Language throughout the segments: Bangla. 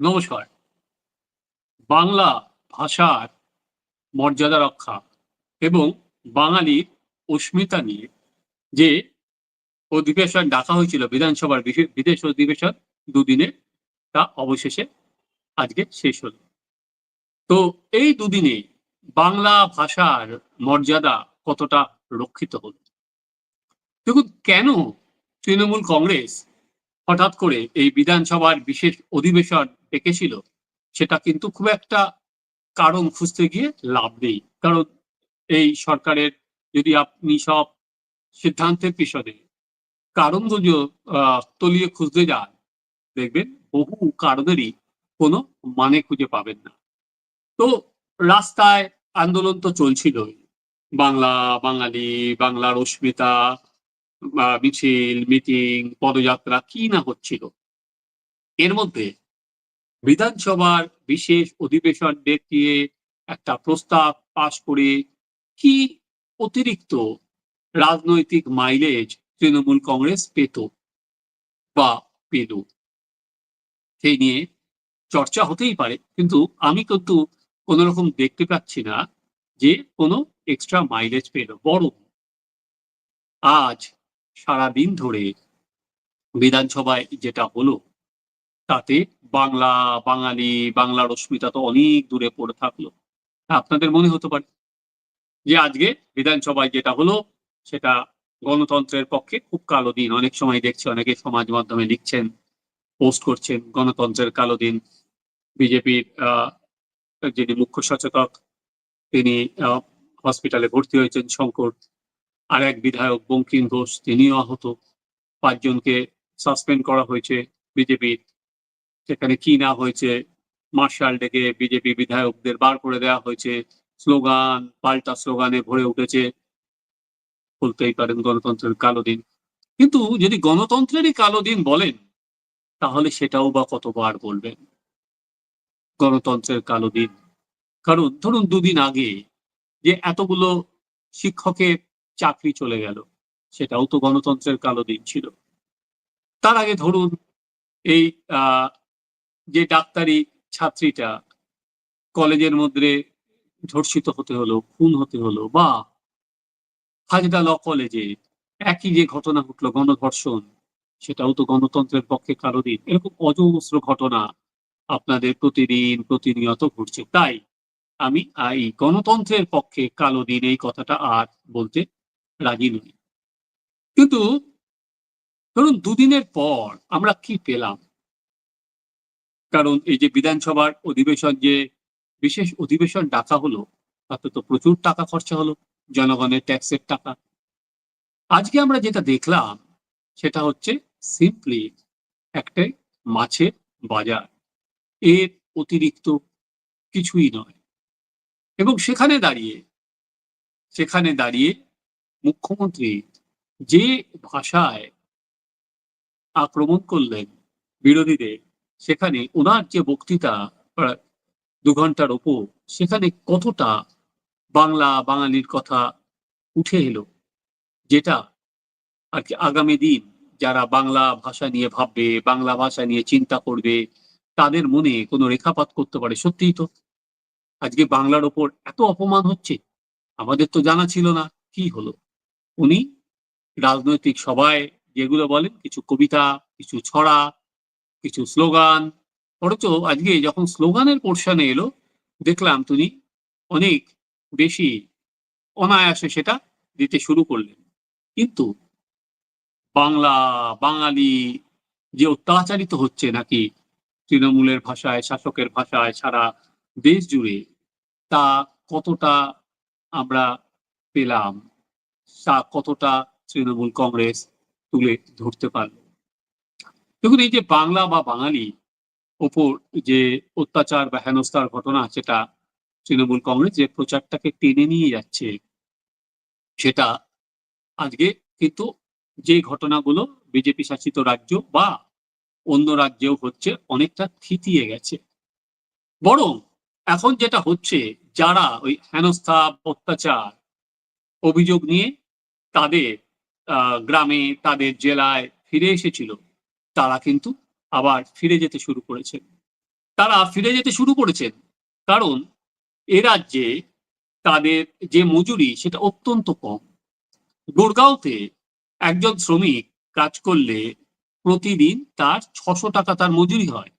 নমস্কার। বাংলা ভাষার মর্যাদা রক্ষা এবং বাঙালির অস্মিতা নিয়ে যে অধিবেশন ডাকা হয়েছিল, বিধানসভার বিদেশ অধিবেশন দুদিনে, তা অবশেষে আজকে শেষ হল। তো এই দুদিনে বাংলা ভাষার মর্যাদা কতটা রক্ষিত হলো? দেখুন, কেন তৃণমূল কংগ্রেস হঠাৎ করে এই বিধানসভার বিশেষ অধিবেশন ডেকেছিল সেটা কিন্তু খুব একটা কারণ খুঁজতে গিয়ে লাভ নেই। কারণ এই সরকারের যদি আপনি সব সিদ্ধান্তের পিছনে কারণগুলো আহ, তলিয়ে খুঁজতে যান দেখবেন বহু কারণেরই কোনো মানে খুঁজে পাবেন না। তো রাস্তায় আন্দোলন তো চলছিলই। বাংলা বাঙালি বাংলার অস্মিতা মিছিল, মিটিং, পদযাত্রা কি না হচ্ছিল? এর মধ্যে বিধানসভার বিশেষ অধিবেশন দিয়ে একটা প্রস্তাব পাশ করে কি অতিরিক্ত রাজনৈতিক মাইলেজ তৃণমূল কংগ্রেস পেত বা পেল? সেই নিয়ে চর্চা হতেই পারে, কিন্তু আমি কিন্তু কোনো রকম দেখতে পাচ্ছি না যে কোনো এক্সট্রা মাইলেজ পেল, বরং আজ সারা দিন ধরে বিধানসভায় যেটা হলো, তাতে বাংলা, বাঙালি বাংলার অস্মিতা তো অনেক দূরে পড়ে থাকল। আপনাদের মনে হতে পারে যে আজকে বিধানসভায় যেটা হলো, সেটা গণতন্ত্রের পক্ষে খুব কালো দিন। অনেক সময় দেখছি অনেকে সমাজ মাধ্যমে লিখছেন, পোস্ট করছেন, গণতন্ত্রের কালো দিন। বিজেপির যিনি মুখ্য সচেতক, তিনি হসপিটালে ভর্তি হয়েছেন শঙ্কর। আর এক বিধায়ক বঙ্কিম ঘোষ, তিনিও আহত। পাঁচজনকে সাসপেন্ড করা হয়েছে বিজেপির সেখানে কি না হয়েছে, মার্শাল ডেকে বিজেপি বিধায়কদের বার করে দেওয়া হয়েছে। স্লোগান, পাল্টা স্লোগানে ভরে উঠেছে। বলতেই পারেন গণতন্ত্রের কালো দিন। কিন্তু যদি গণতন্ত্রেরই কালো দিন বলেন, তাহলে সেটাও বা কতবার বলবেন? গণতন্ত্রের কালো দিন। কারণ ধরুন দুদিন আগে যে এতগুলো শিক্ষকের চাকরি চলে গেল। সেটাও তো গণতন্ত্রের কালো দিন ছিল। তার আগে ধরুন এই যে ডাক্তারি ছাত্রীটা কলেজের মধ্যে ধর্ষিত হতে হলো, খুন হতে হলো বা হাজরা ল কলেজে একই যে ঘটনা ঘটলো, গণধর্ষণ, সেটাও তো গণতন্ত্রের পক্ষে কালো দিন। এরকম অজস্র ঘটনা আপনাদের প্রতিদিন প্রতিনিয়ত ঘটছে। তাই আমি এই গণতন্ত্রের পক্ষে কালো দিন এই কথাটা আর বলতে রাজি নই কিন্তু ধরুন দুদিনের পর আমরা কি পেলাম? কারণ এই যে বিধানসভার অধিবেশন যে বিশেষ অধিবেশন ডাকা হলো, তাতে তো প্রচুর টাকা খরচা হলো, জনগণের ট্যাক্সের টাকা। আজকে আমরা যেটা দেখলাম, সেটা হচ্ছে সিম্পলি একটাই মাছের বাজার। এর অতিরিক্ত কিছুই নয়। এবং সেখানে দাঁড়িয়ে সেখানে দাঁড়িয়ে মুখ্যমন্ত্রী যে ভাষায় আক্রমণ করলেন বিরোধীদের, সেখানে ওনার যে বক্তৃতা দু ঘণ্টার ওপর, সেখানে কতটা বাংলা বাঙালির কথা উঠে এলো, যেটা আর কি আগামী দিন যারা বাংলা ভাষা নিয়ে ভাববে, বাংলা ভাষা নিয়ে চিন্তা করবে, তাদের মনে কোনো রেখাপাত করতে পারে? সত্যিই তো। আজকে বাংলার ওপর এত অপমান হচ্ছে, আমাদের তো জানা ছিল না কি হলো। উনি রাজনৈতিক সভায় যেগুলো বলেন, কিছু কবিতা, কিছু ছড়া, কিছু স্লোগান। অথচ আজকে যখন স্লোগানের পোর্শনে এলো, দেখলাম তিনি অনেক বেশি অনায়াসে সেটা দিতে শুরু করলেন। কিন্তু বাংলা, বাঙালি যে অত্যাচারিত হচ্ছে নাকি তৃণমূলের ভাষায়, শাসকের ভাষায় সারা দেশ জুড়ে, তা কতটা আমরা পেলাম? কতটা তৃণমূল কংগ্রেস তুলে ধরতে পারল? দেখুন, এই যে বাংলা বা বাঙালি ওপর যে অত্যাচার বা হেনস্থার ঘটনা সেটা তৃণমূল কংগ্রেস যে প্রচারটাকে টেনে নিয়ে যাচ্ছে, সেটা আজকে কিন্তু যে ঘটনাগুলো বিজেপি শাসিত রাজ্য বা অন্য রাজ্যেও হচ্ছে অনেকটা থিতিয়ে গেছে। বরং এখন যেটা হচ্ছে, যারা ওই হেনস্থা, অত্যাচার, অভিযোগ নিয়ে তাদের গ্রামে, তাদের জেলায় ফিরে এসেছিল। তারা কিন্তু আবার ফিরে যেতে শুরু করেছেন তারা ফিরে যেতে শুরু করেছেন কারণ এ রাজ্যে তাদের যে মজুরি সেটা অত্যন্ত কম। গোরগাঁওতে একজন শ্রমিক কাজ করলে প্রতিদিন তার ছশো টাকা তার মজুরি হয়।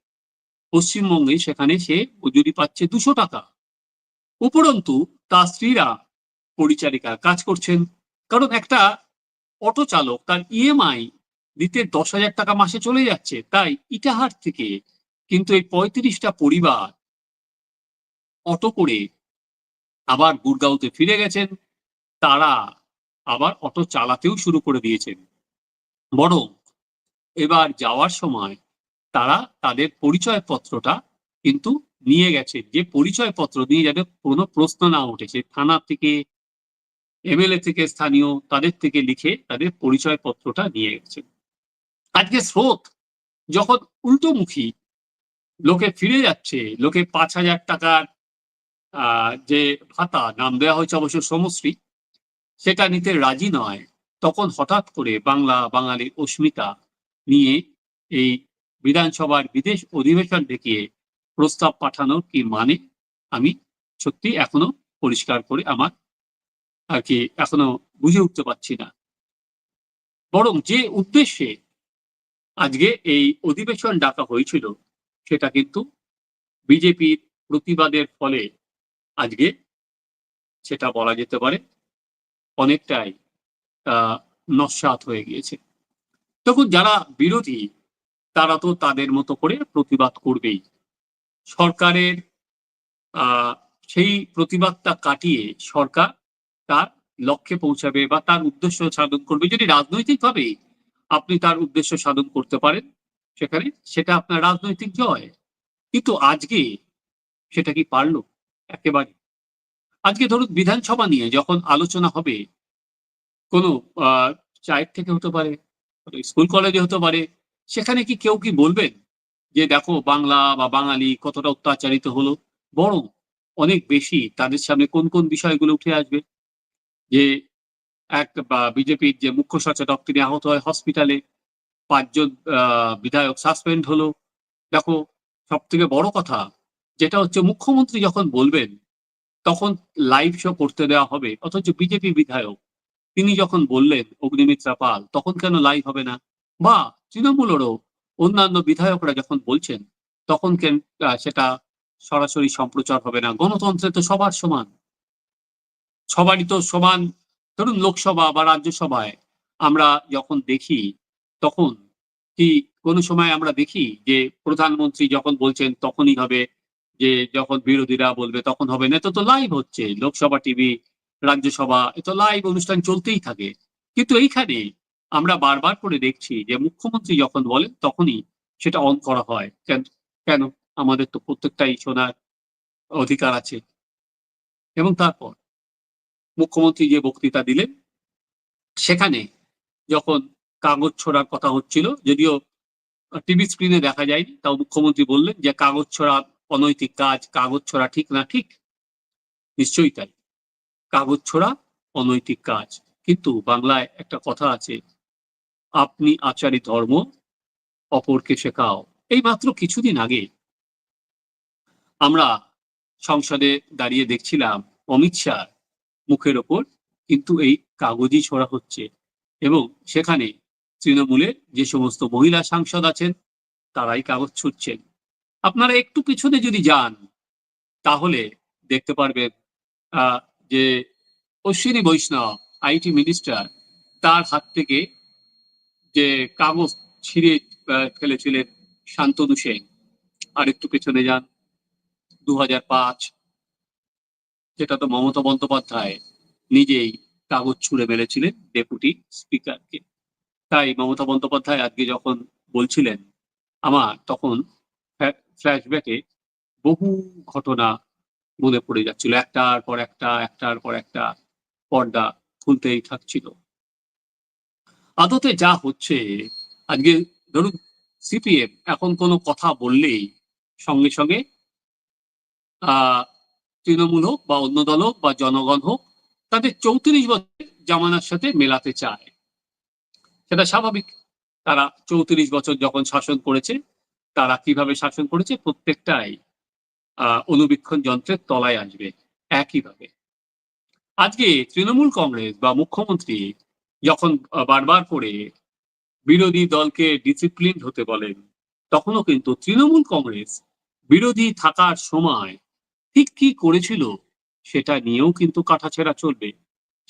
পশ্চিমবঙ্গে সেখানে সে মজুরি পাচ্ছে দুশো টাকা। উপরন্তু তার স্ত্রীরা পরিচারিকার কাজ করছেন। কারণ একটা অটো চালক তার ইএমআই দিতে দশ হাজার টাকা মাসে চলে যাচ্ছে, তাই ইটাহার থেকে কিন্তু এই পঁয়ত্রিশটা পরিবার অটো করে আবার গুরগাঁওতে ফিরে গেছেন। তারা আবার অটো চালাতেও শুরু করে দিয়েছেন। বরং এবার যাওয়ার সময় তারা তাদের পরিচয়পত্রটা কিন্তু নিয়ে গেছে। যে পরিচয়পত্র নিয়ে যাতে কোনো প্রশ্ন না উঠেছে থানা থেকে এমএলএ থেকে স্থানীয় তাদের থেকে লিখে তাদের পরিচয়পত্রটা নিয়ে গেছেন আজকে স্রোত যখন উল্টোমুখী লোকে ফিরে যাচ্ছে, লোকে পাঁচ হাজার টাকার যে ভাতা, নাম দেওয়া হয়েছে অবশ্য সমশ্রী, সেটা নিতে রাজি নয়, তখন হঠাৎ করে বাংলা বাঙালি অস্মিতা নিয়ে এই বিধানসভার বিদেশ অধিবেশন ডেকে প্রস্তাব পাঠানোর কি মানে? আমি সত্যি এখনও পরিষ্কার করে আমার আর কি এখনও বুঝে উঠতে পারছি না। বরং যে উদ্দেশ্যে আজকে এই অধিবেশন ডাকা হয়েছিল, সেটা কিন্তু বিজেপির প্রতিবাদের ফলে আজকে সেটা বলা যেতে পারে অনেকটাই নস্যাৎ হয়ে গিয়েছে। তখন যারা বিরোধী, তারা তো তাদের মতো করে প্রতিবাদ করবেই। সরকারের সেই প্রতিবাদটা কাটিয়ে সরকার তার লক্ষ্যে পৌঁছাবে বা তার উদ্দেশ্য সাধন করবে। যদি রাজনৈতিকভাবে আপনি তার উদ্দেশ্য সাধন করতে পারেন, সেখানে সেটা আপনার রাজনৈতিক জয়। কিন্তু আজকে সেটা কি পারল? একেবারে। আজকে ধরুন বিধানসভা নিয়ে যখন আলোচনা হবে, কোনো চায়ের থেকে হতে পারে স্কুল কলেজে হতে পারে, সেখানে কি কেউ কি বলবেন যে, দেখো, বাংলা বা বাঙালি কতটা অত্যাচারিত হলো? বরং অনেক বেশি তাদের সামনে কোন কোন বিষয়গুলো উঠে আসবে যে এক বিজেপির যে মুখ্য সচেতক তিনি আহত হয় হসপিটালে, পাঁচজন বিধায়ক সাসপেন্ড হলো। দেখো সব থেকে বড় কথা, যেটা হচ্ছে মুখ্যমন্ত্রী যখন বলবেন, তখন লাইভ শো করতে দেওয়া হবে। অথচ বিজেপি বিধায়ক, তিনি যখন বললেন অগ্নিমিত্রা পাল, তখন কেন লাইভ হবে না? বা তৃণমূলেরও অন্যান্য বিধায়করা যখন বলছেন, তখন কেন সেটা সরাসরি সম্প্রচার হবে না? গণতন্ত্রে তো সবার সমান। সবারই তো সমান, ধরুন লোকসভা বা রাজ্যসভায় আমরা যখন দেখি, তখন কি কোনো সময় আমরা দেখি যে প্রধানমন্ত্রী যখন বলছেন তখনই হবে, যে যখন বিরোধীরা বলবে তখন হবে না তো তো লাইভ হচ্ছে, লোকসভা টিভি রাজ্যসভা, এ তো লাইভ অনুষ্ঠান চলতেই থাকে। কিন্তু এইখানে আমরা বারবার করে দেখছি যে মুখ্যমন্ত্রী যখন বলেন তখনই সেটা অন করা হয়। কেন কেন? আমাদের তো প্রত্যেকটাই শোনার অধিকার আছে। এবং তারপর মুখ্যমন্ত্রী যে বক্তৃতা দিলেন, সেখানে যখন কাগজ ছোড়ার কথা হচ্ছিল, যদিও টিভি স্ক্রিনে দেখা যায়নি, তাও মুখ্যমন্ত্রী বললেন যে কাগজ ছোড়া অনৈতিক কাজ, কাগজ ছোড়া ঠিক না ঠিক, নিশ্চয়ই তাই। কাগজ ছোড়া অনৈতিক কাজ। কিন্তু বাংলায় একটা কথা আছে, আপনি আচারি ধর্ম, অপরকে শেখাও। এই মাত্র কিছুদিন আগে আমরা সংসদে দাঁড়িয়ে দেখছিলাম অমিত শাহ মুখের ওপর, কিন্তু এই কাগজই ছোড়া হচ্ছে। এবং সেখানে তৃণমূলের যে সমস্ত মহিলা সাংসদ আছেন, তারাই কাগজ ছুটছেন আপনারা একটু পিছনে যদি যান, তাহলে দেখতে পারবেন যে অশ্বিনী বৈষ্ণব, আইটি মিনিস্টার, তার হাত থেকে যে কাগজ ছিঁড়ে ফেলেছিলেন শান্তনু সেন। আর একটু পেছনে যান দু হাজার পাঁচ যেটা তো মমতা বন্দ্যোপাধ্যায় নিজেই কাগজ ছুঁড়ে মেরেছিলেন ডেপুটি স্পিকারকে। তাই মমতা বন্দ্যোপাধ্যায় আজকে যখন বলছিলেন আমার, তখন ফ্ল্যাশব্যাকে বহু ঘটনা মনে পড়ে যাচ্ছিল। একটার পর একটা, একটার পর একটা পর্দা খুলতেই থাকছিল। আদতে যা হচ্ছে, আজকে ধরুন সিপিএম এখন কোনো কথা বললেই সঙ্গে সঙ্গে তৃণমূল হোক বা অন্য দল হোক বা জনগণ হোক, তাদের চৌত্রিশ বছর জামানার সাথে মেলাতে চায়। সেটা স্বাভাবিক। তারা চৌত্রিশ বছর যখন শাসন করেছে, তারা কীভাবে শাসন করেছে? প্রত্যেকটাই অনুবীক্ষণ যন্ত্রের তলায় আসবে, একইভাবে। আজকে তৃণমূল কংগ্রেস বা মুখ্যমন্ত্রী যখন বারবার করে বিরোধী দলকে ডিসিপ্লিন হতে বলেন, তখনও কিন্তু তৃণমূল কংগ্রেস বিরোধী থাকার সময় ঠিক কি করেছিল সেটা নিয়েও কিন্তু কাটাছেড়া চলবে,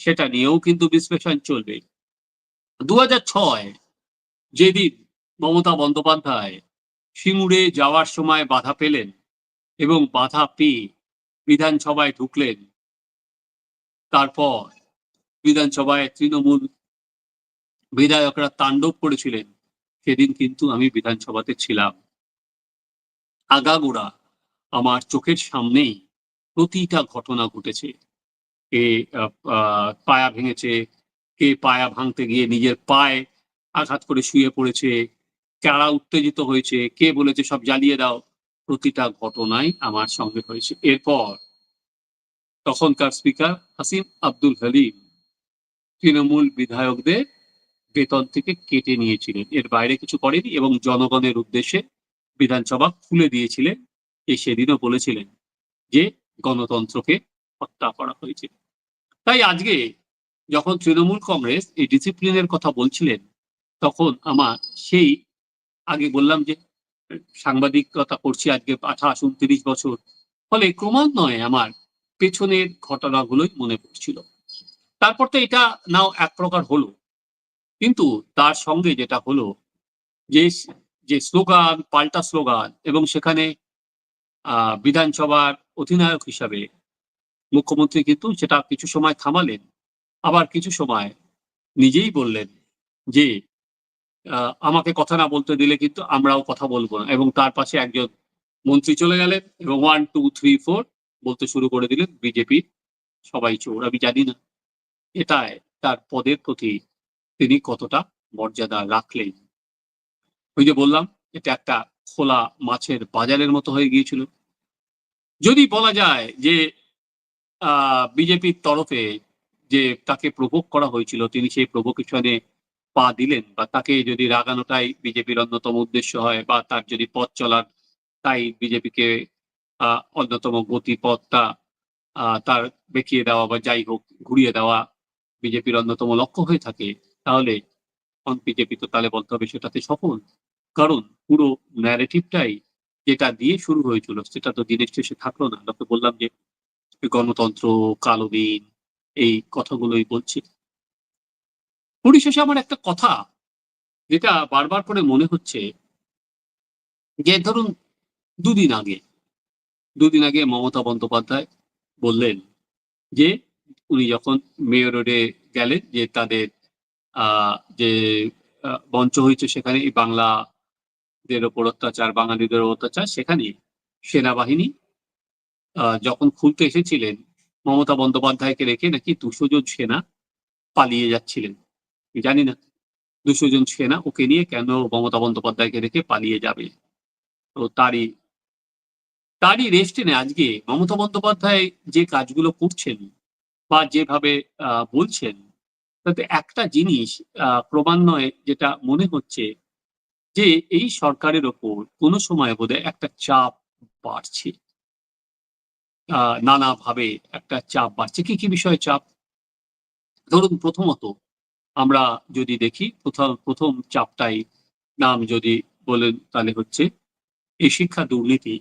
সেটা নিয়েও কিন্তু বিশ্লেষণ চলবে। দু ছয়, যেদিন মমতা বন্দ্যোপাধ্যায় সিঙ্গুরে যাওয়ার সময় বাধা পেলেন এবং বাধা পেয়ে বিধানসভায় ঢুকলেন, তারপর বিধানসভায় তৃণমূল বিধায়করা তাণ্ডব করেছিলেন, সেদিন কিন্তু আমি বিধানসভাতে ছিলাম। আগাগোড়া আমার চোখের সামনেই প্রতিটা ঘটনা ঘটেছে। কে পায়া ভেঙেছে, কে পায়া ভাঙতে গিয়ে নিজের পায়ে আঘাত করে শুয়ে পড়েছে, কারা উত্তেজিত হয়েছে, কে বলেছে সব জ্বালিয়ে দাও, প্রতিটা ঘটনাই আমার সঙ্গে হয়েছে। এরপর তখনকার স্পিকার হাসিম আব্দুল হালিম তৃণমূল বিধায়কদের বেতন থেকে কেটে নিয়েছিলেন। এর বাইরে কিছু করেনি এবং জনগণের উদ্দেশ্যে বিধানসভা খুলে দিয়েছিলেন। যে সেদিনও বলেছিলেন যে গণতন্ত্রকে হত্যা করা হয়েছিল তাই আজকে যখন তৃণমূল কংগ্রেস এই ডিসিপ্লিনের কথা বলছিলেন, তখন আমার সেই আগে বললাম যে সাংবাদিকতা করছি আজকে আঠাশ, উনত্রিশ বছর। ফলে ক্রমান্বয়ে আমার পেছনের ঘটনাগুলোই মনে পড়ছিল। তারপর তো এটা নাও এক প্রকার হলো। কিন্তু তার সঙ্গে যেটা হলো যে যে স্লোগান, পাল্টা স্লোগান এবং সেখানে বিধানসভার অধিনায়ক হিসাবে মুখ্যমন্ত্রী কিন্তু সেটা কিছু সময় থামালেন। আবার কিছু সময় নিজেই বললেন যে আমাকে কথা না বলতে দিলে কিন্তু আমরাও কথা বলব না। এবং তার পাশে একজন মন্ত্রী চলে গেলেন এবং ওয়ান টু থ্রি ফোর বলতে শুরু করে দিলেন বিজেপি সবাই চোর, আমি জানি না। এটাই তার পদের প্রতি তিনি কতটা মর্যাদা রাখলেন। ওই যে বললাম, এটা একটা খোলা মাছের বাজারের মতো হয়ে গিয়েছিল। যদি বলা যায় যে বিজেপির তরফে যে তাকে প্রভোগ করা হয়েছিল, তিনি সেই প্রভোকেশনে পা দিলেন বা তাকে যদি রাগানোটাই বিজেপির অন্যতম উদ্দেশ্য হয় বা তার যদি পথ চলার তাই বিজেপিকে অন্যতম গতিপথটা তার দেখিয়ে দেওয়া বা যাই হোক ঘুরিয়ে দেওয়া বিজেপির অন্যতম লক্ষ্য হয়ে থাকে, তাহলে বিজেপি তো তাহলে বলতে হবে সেটাতে সফল। কারণ পুরো ন্যারেটিভটাই যেটা দিয়ে শুরু হয়েছিল সেটা তো দিনের শেষে থাকল না। লোকে বললাম যে গণতন্ত্র কালো দিন এই কথাগুলোই বলছি। পরিশেষে আমার একটা কথা যেটা বারবার করে মনে হচ্ছে যে ধরুন দুদিন আগে দুদিন আগে মমতা বন্দ্যোপাধ্যায় বললেন যে উনি যখন মেয়র রোডে গেলেন যে তাদের আহ, যে মঞ্চ হয়েছে সেখানে এই বাংলাদের ওপর অত্যাচার, বাঙালিদের অত্যাচার, সেখানে সেনাবাহিনী যখন খুলতে এসেছিলেন, মমতা বন্দ্যোপাধ্যায়কে রেখে নাকি দুশো জন সেনা পালিয়ে যাচ্ছিলেন। জানি না, দুশো জন সেনা ওকে নিয়ে কেন মমতা বন্দ্যোপাধ্যায়কে রেখে পালিয়ে যাবে? তো তারই তারই রেস্ট টেনে আজকে মমতা বন্দ্যোপাধ্যায় যে কাজগুলো করছেন বা যেভাবে বলছেন, তাতে একটা জিনিস ক্রমান্বয়ে যেটা মনে হচ্ছে যে এই সরকারের ওপর কোনো সময় বোধহয় একটা চাপ বাড়ছে। নানাভাবে একটা চাপ বাড়ছে। কি কি বিষয়ে চাপ? ধরুন প্রথমত আমরা যদি দেখি প্রথম প্রথম চাপটাই নাম যদি বলেন তাহলে হচ্ছে এই শিক্ষা দুর্নীতি।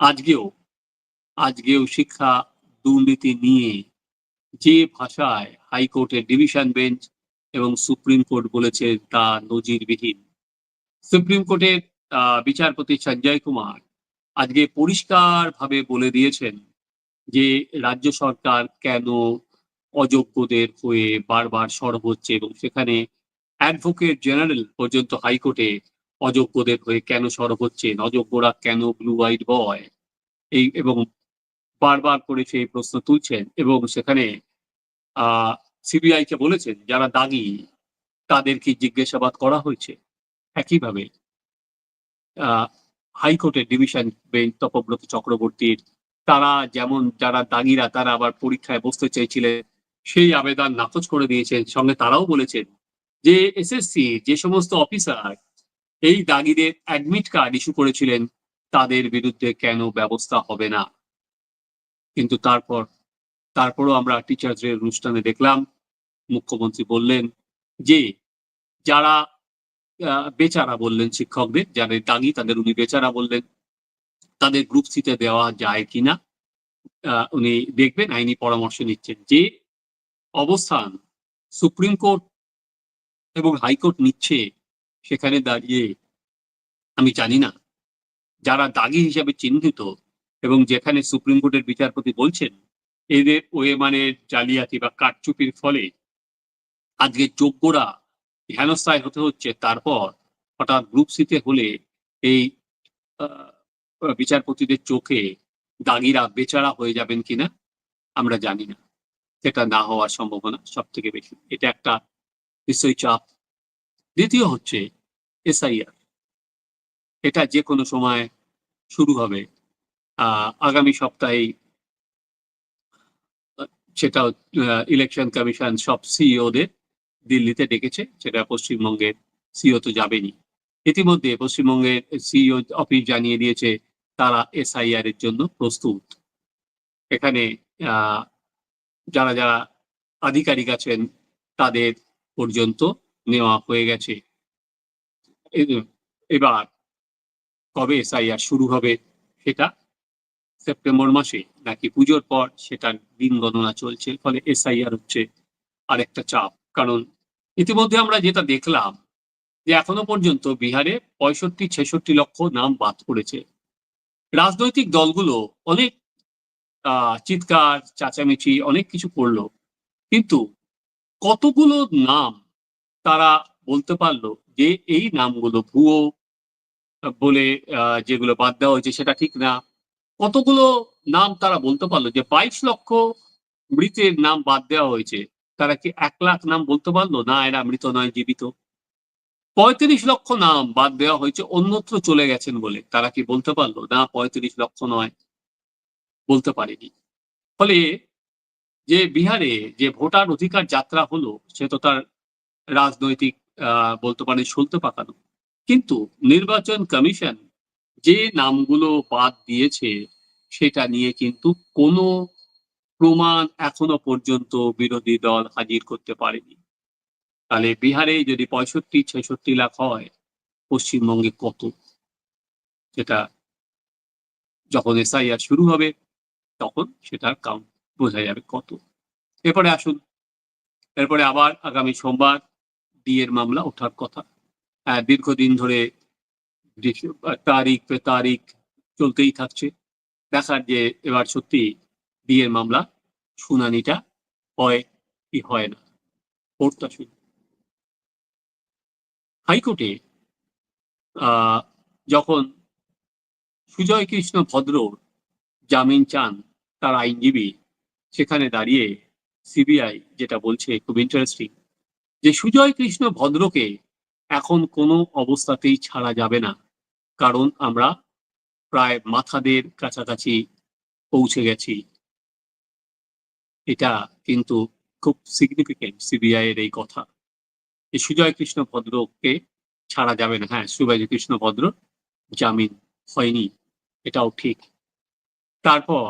আজকেও আজকেও শিক্ষা দুর্নীতি নিয়ে যে ভাষায় হাইকোর্টের ডিভিশন বেঞ্চ এবং সুপ্রিম কোর্ট বলেছে তা নজিরবিহীন। সুপ্রিম কোর্টের বিচারপতি সঞ্জয় কুমার আজকে পরিষ্কারভাবে বলে দিয়েছেন যে রাজ্য সরকার কেন অযোগ্যদের হয়ে বারবার সরব হচ্ছে এবং সেখানে অ্যাডভোকেট জেনারেল পর্যন্ত হাইকোর্টে অযোগ্যদের হয়ে কেন সরব হচ্ছেন, অযোগ্যরা কেন ব্লু হোয়াইট বয় এই এবং বারবার করে সেই প্রশ্ন তুলছেন এবং সেখানে আহ সিবিআই কে বলেছেন, যারা দাগি, তাদেরকে জিজ্ঞাসাবাদ করা হয়েছে। একইভাবে হাইকোর্টের ডিভিশন বেঞ্চ তপব্রত চক্রবর্তীর তারা যেমন, যারা দাগিরা, তারা আবার পরীক্ষায় বসতে চেয়েছিলেন, সেই আবেদন নাকচ করে দিয়েছেন। সঙ্গে তারাও বলেছেন যে এসএসসি যে সমস্ত অফিসার এই দাগিদের অ্যাডমিট কার্ড ইস্যু করেছিলেন, তাদের বিরুদ্ধে কেন ব্যবস্থা হবে না? কিন্তু তারপর, তারপরও আমরা টিচার্স ডে অনুষ্ঠানে দেখলাম, মুখ্যমন্ত্রী বললেন যে, যারা বেচারা বললেন শিক্ষকদের, যাদের দাগি, তাদের উনি বেচারা বললেন। তাদের গ্রুপ সিতে দেওয়া যায় কিনা উনি দেখবেন, আইনি পরামর্শ নিচ্ছেন। যে অবস্থান সুপ্রিম কোর্ট এবং হাইকোর্ট নিচ্ছে, সেখানে দাঁড়িয়ে আমি জানি না। যারা দাগি হিসাবে চিহ্নিত এবং যেখানে সুপ্রিম কোর্টের বিচারপতি বলছেন, এদের ওয়ে মানে জালিয়াতি বা কারচুপির ফলে আজকে যোগ্যরা হেনস্থায় হতে হচ্ছে, তারপর হঠাৎ গ্রুপ সিতে হলে এই বিচারপতিদের চোখে দাগিরা বেচারা হয়ে যাবেন কিনা আমরা জানি না। সেটা না হওয়ার সম্ভাবনা সব থেকে বেশি। এটা একটা নিশ্চয়ই চাপ। দ্বিতীয় হচ্ছে এসআইআর এটা যে কোনো সময় শুরু হবে। আগামী সপ্তাহে সেটা ইলেকশন কমিশন সব সিইওদের দিল্লিতে ডেকেছে, সেটা পশ্চিমবঙ্গের সিও তো যাবেনি ইতিমধ্যে পশ্চিমবঙ্গের সিইও অফিস জানিয়ে দিয়েছে, তারা এসআইআর এর জন্য প্রস্তুত। এখানে যারা যারা আধিকারিক আছেন, তাদের পর্যন্ত নেওয়া হয়ে গেছে। এবার কবে এসআইআর শুরু হবে সেটা সেপ্টেম্বর মাসে, নাকি পুজোর পর, সেটার দিন গণনা চলছে, ফলে এসআইআর হচ্ছে আরেকটা চাপ। কারণ ইতিমধ্যে আমরা যেটা দেখলাম যে এখনও পর্যন্ত বিহারে পঁয়ষট্টি, ছেষট্টি লক্ষ নাম বাদ পড়েছে। রাজনৈতিক দলগুলো অনেক চিৎকার, চাচামেচি, অনেক কিছু করল। কিন্তু কতগুলো নাম তারা বলতে পারল যে এই নামগুলো ভুয়ো বলে যেগুলো বাদ দেওয়া হয়েছে সেটা ঠিক না। কতগুলো নাম তারা বলতে পারল যে বাইশ লক্ষ মৃতের নাম বাদ দেওয়া হয়েছে। তারা কি এক লাখ নাম বলতে পারল? না, এরা মৃত নয়, জীবিত। পঁয়ত্রিশ লক্ষ নাম বাদ দেওয়া হয়েছে, অন্যত্র চলে গেছেন বলে। তারা কি বলতে পারল? না, পঁয়ত্রিশ লক্ষ নয়, বলতে পারেনি। ফলে যে বিহারে যে ভোটার অধিকার যাত্রা হলো, সে তো তার রাজনৈতিক বলতে পারেন সলতে পাকানো। কিন্তু নির্বাচন কমিশন যে নামগুলো বাদ দিয়েছে, সেটা নিয়ে কিন্তু কোনো প্রমাণ এখনও পর্যন্ত বিরোধী দল হাজির করতে পারেনি। তাহলে বিহারে যদি পঁয়ষট্টি ছেষট্টি লাখ হয় পশ্চিমবঙ্গে কত? সেটা যখন এসআইআর শুরু হবে তখন সেটার কাউন্ট বোঝা যাবে কত। এরপরে আসুন। এরপরে আবার আগামী সোমবার ডিএর মামলা ওঠার কথা। আহ, দীর্ঘদিন ধরে তারিখ পে তারিখ চলতেই থাকছে। দেখার যে এবার সত্যি ডিএর মামলা, শুনানিটা হয় কি হয় না? কোর্ট আসুন হাইকোর্টে যখন সুজয় কৃষ্ণ ভদ্র জামিন চান, তার আইনজীবী সেখানে দাঁড়িয়ে সিবিআই যেটা বলছে, খুব ইন্টারেস্টিং যে সুজয় কৃষ্ণ ভদ্রকে এখন কোনো অবস্থাতেই ছাড়া যাবে না, কারণ আমরা প্রায় মাথাদের কাছাকাছি পৌঁছে গেছি। এটা কিন্তু খুব সিগনিফিকেন্ট সিবিআই এর এই কথা। সুজয় কৃষ্ণ ভদ্রকে ছাড়া যাবে না। হ্যাঁ সুজয় কৃষ্ণ ভদ্র জামিন হয়নি, এটাও ঠিক। তারপর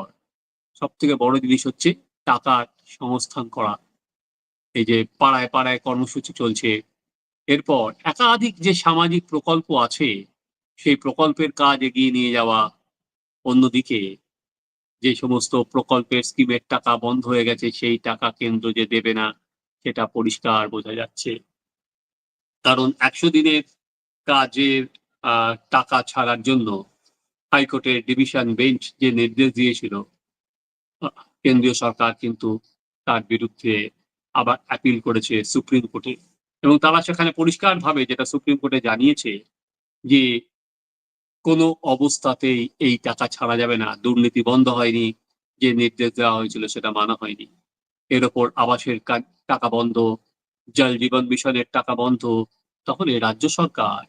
সব থেকে বড় জিনিস হচ্ছে টাকার সংস্থান করা। এই যে পাড়ায় পাড়ায় কর্মসূচি চলছে। এরপর একাধিক যে সামাজিক প্রকল্প আছে, সেই প্রকল্পের কাজ এগিয়ে নিয়ে যাওয়া। অন্যদিকে যে সমস্ত প্রকল্পের স্কিমের টাকা বন্ধ হয়ে গেছে, সেই টাকা কেন্দ্র যে দেবে না, সেটা পরিষ্কার বোঝা যাচ্ছে। কারণ একশো দিনের কাজের টাকা ছাড়ার জন্য হাইকোর্টের ডিভিশন বেঞ্চ যে নির্দেশ দিয়েছিল, কেন্দ্রীয় সরকার কিন্তু তার বিরুদ্ধে আবার অ্যাপিল করেছে সুপ্রিম কোর্টে। এবং তারা সেখানে পরিষ্কারভাবে যেটা সুপ্রিম কোর্টে জানিয়েছে যে কোনো অবস্থাতেই এই টাকা ছাড়া যাবে না। দুর্নীতি বন্ধ হয়নি, যে নির্দেশ দেওয়া হয়েছিল সেটা মানা হয়নি। এর ওপর আবাসের টাকা বন্ধ, জল জীবন মিশনের টাকা বন্ধ তাহলে রাজ্য সরকার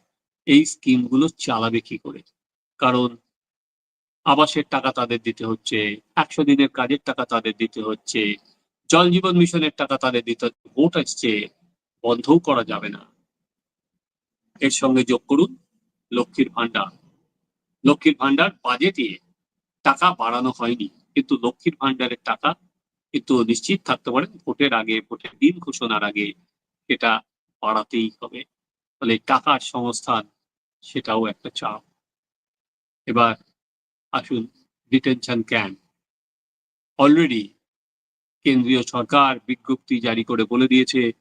এই স্কিমগুলো চালাবে কি করে? কারণ আবাসের টাকা তাদের দিতে হচ্ছে, একশো দিনের কাজের টাকা তাদের দিতে হচ্ছে, জল জীবন মিশনের টাকা তাদের দিতে হচ্ছে, ভোট আসছে, বন্ধও করা যাবে না। এর সঙ্গে যোগ করুন লক্ষ্মীর ভান্ডার লক্ষ্মীর ভান্ডার বাজেটে টাকা বাড়ানো হয়নি। কিন্তু লক্ষ্মীর ভান্ডারের টাকা কিন্তু নিশ্চিত থাকতে পারেন ভোটের আগে, ভোটের দিন ঘোষণার আগে সেটা বাড়াতেই হবে। ফলে টাকার সংস্থান সেটাও একটা চাপ। এবার আসুন ডিটেনশন ক্যাম্প। অলরেডি কেন্দ্রীয় সরকার বিজ্ঞপ্তি জারি করে বলে দিয়েছে,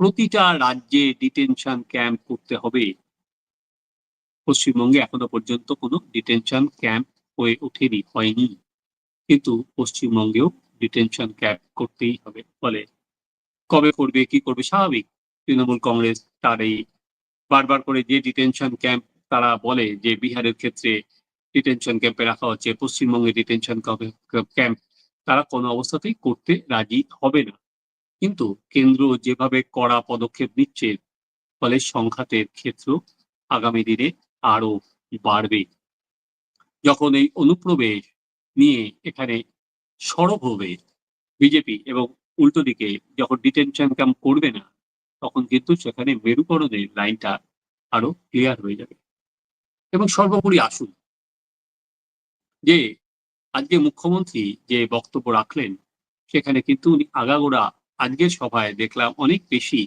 প্রতিটা রাজ্যে ডিটেনশন ক্যাম্প করতে হবে। পশ্চিমবঙ্গে এখনও পর্যন্ত কোনো ডিটেনশন ক্যাম্প হয়ে ওঠেনি, হয়নি। কিন্তু পশ্চিমবঙ্গেও ডিটেনশন ক্যাম্প করতেই হবে। ফলে কবে করবে, কি করবে, স্বাভাবিক। তৃণমূল কংগ্রেস তার এই বারবার করে যে ডিটেনশন ক্যাম্প তারা বলে যে বিহারের ক্ষেত্রে ডিটেনশন ক্যাম্পে রাখা হচ্ছে, পশ্চিমবঙ্গে ডিটেনশন ক্যাম্প তারা কোনো অবস্থাতেই করতে রাজি হবে না। কিন্তু কেন্দ্র যেভাবে কড়া পদক্ষেপ নিচ্ছে, ফলে সংঘাতের ক্ষেত্র আগামী দিনে আরও বাড়বে। যখন এই অনুপ্রবেশ নিয়ে এখানে সরব হবে বিজেপি এবং উল্টো দিকে যখন ডিটেনশন ক্যাম্প করবে না, তখন কিন্তু সেখানে মেরুকরণের লাইনটা আরও ক্লিয়ার হয়ে যাবে। এবং সর্বোপরি আসুন যে আজকে মুখ্যমন্ত্রী যে বক্তব্য রাখলেন, সেখানে কিন্তু উনি আগাগোড়া আজকের সভায় দেখলাম অনেক বেশি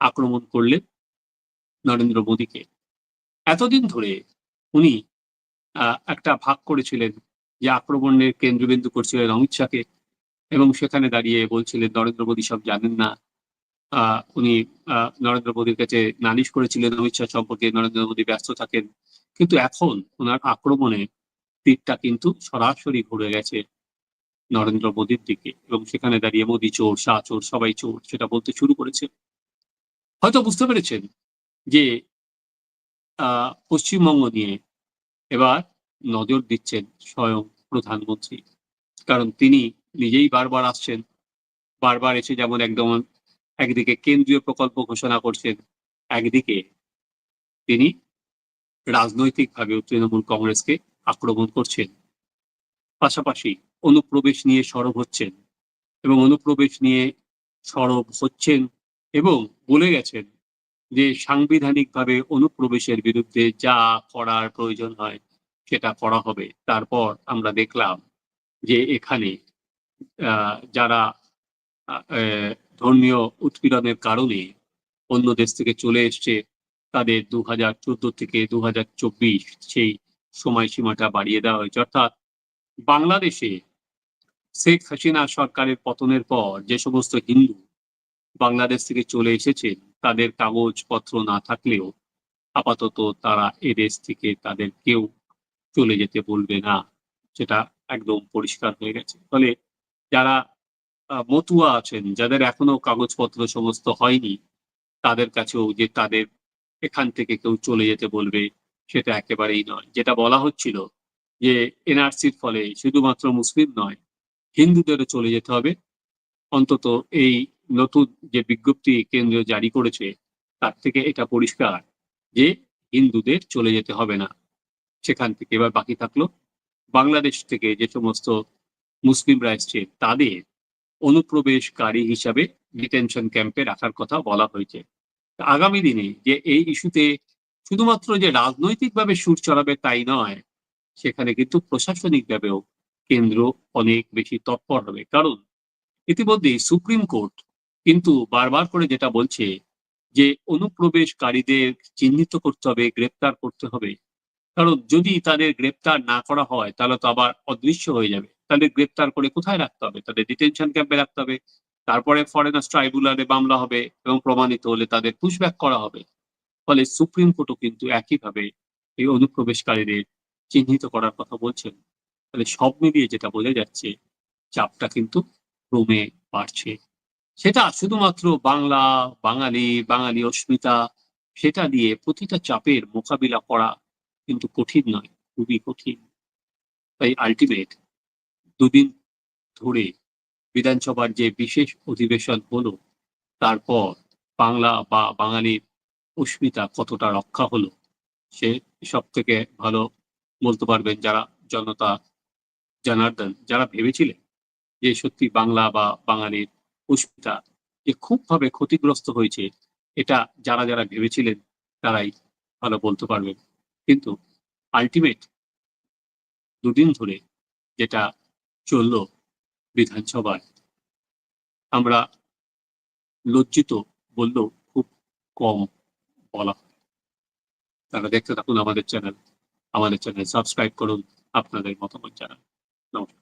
আক্রমণ করলেন নরেন্দ্র মোদীকে। এতদিন ধরে উনি একটা ভাগ করেছিলেন যে আক্রমণের কেন্দ্রবিন্দু করছিলেন অমিত শাহকে এবং সেখানে দাঁড়িয়ে বলছিলেন, নরেন্দ্র মোদী সব জানেন না। উনি নরেন্দ্র মোদীর কাছে নালিশ করেছিলেন অমিত শাহ সম্পর্কে, নরেন্দ্র মোদী ব্যস্ত থাকেন। কিন্তু এখন ওনার আক্রমণে তীরটা কিন্তু সরাসরি ঘুরে গেছে নরেন্দ্র মোদীর দিকে এবং সেখানে দাঁড়িয়ে মোদী চোর, শাহ চোর, সবাই চোর, সেটা বলতে শুরু করেছে। হয়তো বুঝতে পেরেছেন যে পশ্চিমবঙ্গ নিয়ে এবার নজর দিচ্ছেন স্বয়ং প্রধানমন্ত্রী। কারণ তিনি নিজেই বারবার আসছেন, বারবার এসে যেমন একদম একদিকে কেন্দ্রীয় প্রকল্প ঘোষণা করছেন, একদিকে তিনি রাজনৈতিকভাবে তৃণমূল কংগ্রেসকে আক্রমণ করছেন। পাশাপাশি অনুপ্রবেশ নিয়ে সরব হচ্ছেন এবং অনুপ্রবেশ নিয়ে সরব হচ্ছেন এবং বলে গেছেন যে সাংবিধানিকভাবে অনুপ্রবেশের বিরুদ্ধে যা করার প্রয়োজন হয়, সেটা করা হবে। তারপর আমরা দেখলাম যে এখানে যারা ধর্মীয় উৎপীড়নের কারণে অন্য দেশ থেকে চলে এসছে, তাদের দু হাজার চোদ্দ থেকে দু হাজার চব্বিশ সেই সময়সীমাটা বাড়িয়ে দেওয়া হয়েছে। অর্থাৎ বাংলাদেশে শেখ হাসিনা সরকারের পতনের পর যে সমস্ত হিন্দু বাংলাদেশ থেকে চলে এসেছেন তাদের কাগজপত্র না থাকলেও আপাতত তারা এদেশ থেকে তাদের কেউ চলে যেতে বলবে না। সেটা একদম পরিষ্কার হয়ে গেছে। ফলে যারা মতুয়া আছেন, যাদের এখনও কাগজপত্র সমস্ত হয়নি, তাদের কাছেও যে তাদের এখান থেকে কেউ চলে যেতে বলবে, সেটা একেবারেই নয়। যেটা বলা হচ্ছিল যে, এনআরসির ফলে শুধুমাত্র মুসলিম নয়, হিন্দুদেরও চলে যেতে হবে। অন্তত এই নতুন যে বিজ্ঞপ্তি কেন্দ্র জারি করেছে, তার থেকে এটা পরিষ্কার যে হিন্দুদের চলে যেতে হবে না। সেখান থেকে এবার বাকি থাকল বাংলাদেশ থেকে যে সমস্ত মুসলিমরা এসছে, তাদের অনুপ্রবেশকারী হিসাবে ডিটেনশন ক্যাম্পে রাখার কথা বলা হয়েছে। আগামী দিনে যে এই ইস্যুতে শুধুমাত্র যে রাজনৈতিকভাবে সুর চড়াবে তাই নয়, সেখানে কিন্তু প্রশাসনিকভাবেও কেন্দ্র অনেক বেশি তৎপর হবে। কারণ ইতিমধ্যেই সুপ্রিম কোর্ট কিন্তু বারবার করে যেটা বলছে যে অনুপ্রবেশকারীদের চিহ্নিত করতে হবে, গ্রেপ্তার করতে হবে। কারণ যদি তাদের গ্রেপ্তার না করা হয়, তাহলে তো আবার অদৃশ্য হয়ে যাবে। তাদের গ্রেপ্তার করে কোথায় রাখতে হবে? তাদের ডিটেনশন ক্যাম্পে রাখতে হবে, তারপরে ফরেনার্স ট্রাইব্যুনালে মামলা হবে এবং প্রমাণিত হলে তাদের পুশব্যাক করা হবে। ফলে সুপ্রিম কোর্টও কিন্তু একইভাবে এই অনুপ্রবেশকারীদের চিহ্নিত করার কথা বলছেন। তাহলে সব মিলিয়ে যেটা বোঝা যাচ্ছে, চাপটা কিন্তু ক্রমে বাড়ছে। সেটা শুধুমাত্র বাংলা, বাঙালি বাঙালি অস্মিতা, সেটা দিয়ে প্রতিটা চাপের মোকাবিলা করা কিন্তু কঠিন নয়, খুবই কঠিন। তাই আলটিমেট দুদিন ধরে বিধানসভার যে বিশেষ অধিবেশন হলো, তারপর বাংলা বা বাঙালির অস্মিতা কতটা রক্ষা হলো, সে সব থেকে ভালো বলতে পারবেন যারা জনতা, জনার্দন, যারা ভেবেছিলেন যে সত্যি বাংলা বা বাঙালির অস্মিতা যে খুবভাবে ক্ষতিগ্রস্ত হয়েছে, এটা যারা যারা ভেবেছিলেন তারাই ভালো বলতে পারবেন। কিন্তু আলটিমেট দুদিন ধরে যেটা চলল বিধানসভায়, আমরা লজ্জিত বললেও খুব কম বলা হয়। তারা দেখতে থাকুন আমাদের চ্যানেল আমাদের চ্যানেল সাবস্ক্রাইব করুন, আপনাদের মতামত জানান। নমস্কার।